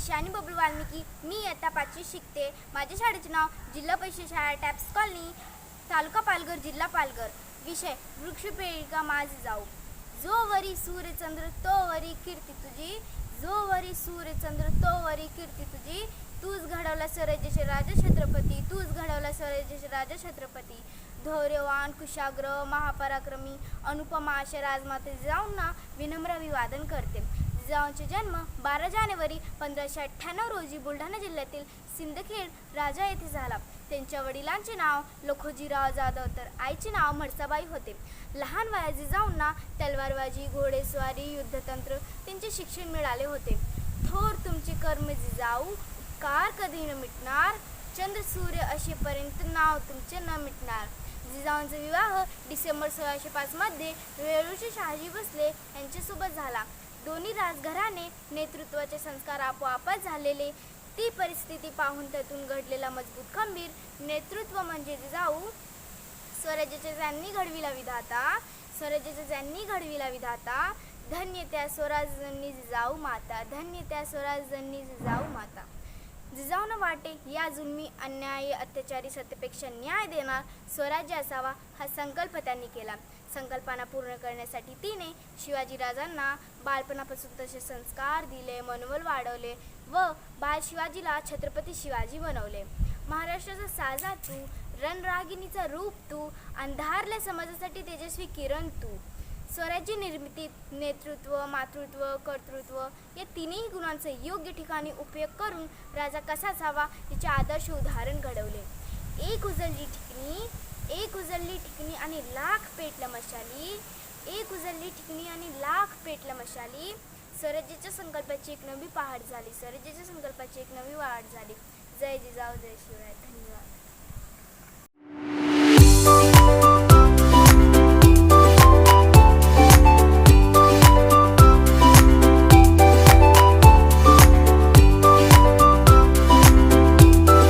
शानी बबलू वाल्मिकी मी इयत्ता पाचवी शिकते. माझ्या शाळेचे नाव जिल्हा परिषद शाळा टॅप्स कॉलनी तालुका पालघर जिल्हा पालघर. विषय वृक्षपेळिका माझ जाऊ. जो वरी सूर्यचंद्र तो वरी कीर्ती तुझी. जो वरी सूर्यचंद्र तो वरी कीर्ती तुझी. तूच घडवला स्वराज्याचे राजा छत्रपती. तूच घडवला स्वराज्याचे राजा छत्रपती. धौर्यवान कुशाग्र महापराक्रमी अनुपमा अशा राजमाते जाऊन ना विनम्र अभिवादन करते. जिजाऊंचे जन्म बारा जानेवारी पंधराशे अठ्ठ्याण्णव रोजी बुलढाणा जिल्ह्यातील सिंदखेड राजा येथे झाला. त्यांच्या वडिलांचे नाव लखोजीराव जाधव तर आईचे नाव म्हडसाबाई होते. लहान वया जिजाऊंना तलवारबाजी घोडेस्वारी युद्धतंत्र त्यांचे शिक्षण मिळाले होते. थोर तुमचे कर्म जिजाऊ कार कधी न मिटणार? चंद्र सूर्य असेपर्यंत नाव तुमचे न मिटणार. जिजाऊंचा विवाह डिसेंबर सोळाशे पाचमध्ये वेळूचे शहाजी भोसले यांच्यासोबत झाला. दोन्ही राजघराने नेतृत्वाचे संस्कार आपोआपच झालेले. ती परिस्थिती पाहून त्यातून घडलेला मजबूत खंबीर नेतृत्व म्हणजे जिजाऊ. स्वराज्याचे ज्यांनी घडविला विधाता स्वराज्याचे ज्यांनी घडविला विधाता धन्य त्या स्वराजनी जिजाऊ माता धन्य त्या स्वराजनी जिजाऊ माता. जिजाऊन वाटे या जुलमी अन्यायी अत्याचारी सत्तेपेक्षा न्याय देणार स्वराज्य असावा हा संकल्प त्यांनी केला. संकल्पना पूर्ण करण्यासाठी तिने शिवाजीराजांना बालपणापासून तसे संस्कार दिले मनोबल वाढवले व बाल शिवाजीला छत्रपती शिवाजी बनवले. महाराष्ट्राचा साजा तू रणरागिणीचा रूप तू अंधारल्या समाजासाठी तेजस्वी किरण तू. स्वराज्य निर्मितीत नेतृत्व मातृत्व कर्तृत्व या तिन्ही गुणांचा योग्य ठिकाणी उपयोग करून राजा कसा असावा याचे आदर्श उदाहरण घडवले. एक उजळली ठिकणी एक उजळली ठिकणी आणि लाख पेटलं मशाली एक उजळली ठिकणी आणि लाख पेटलं मशाली. स्वराज्याच्या संकल्पाची एक नवी पहाट झाली स्वराज्याच्या संकल्पाची एक नवी वाढ झाली. जय जिजाऊ जय शिवराय. धन्यवाद.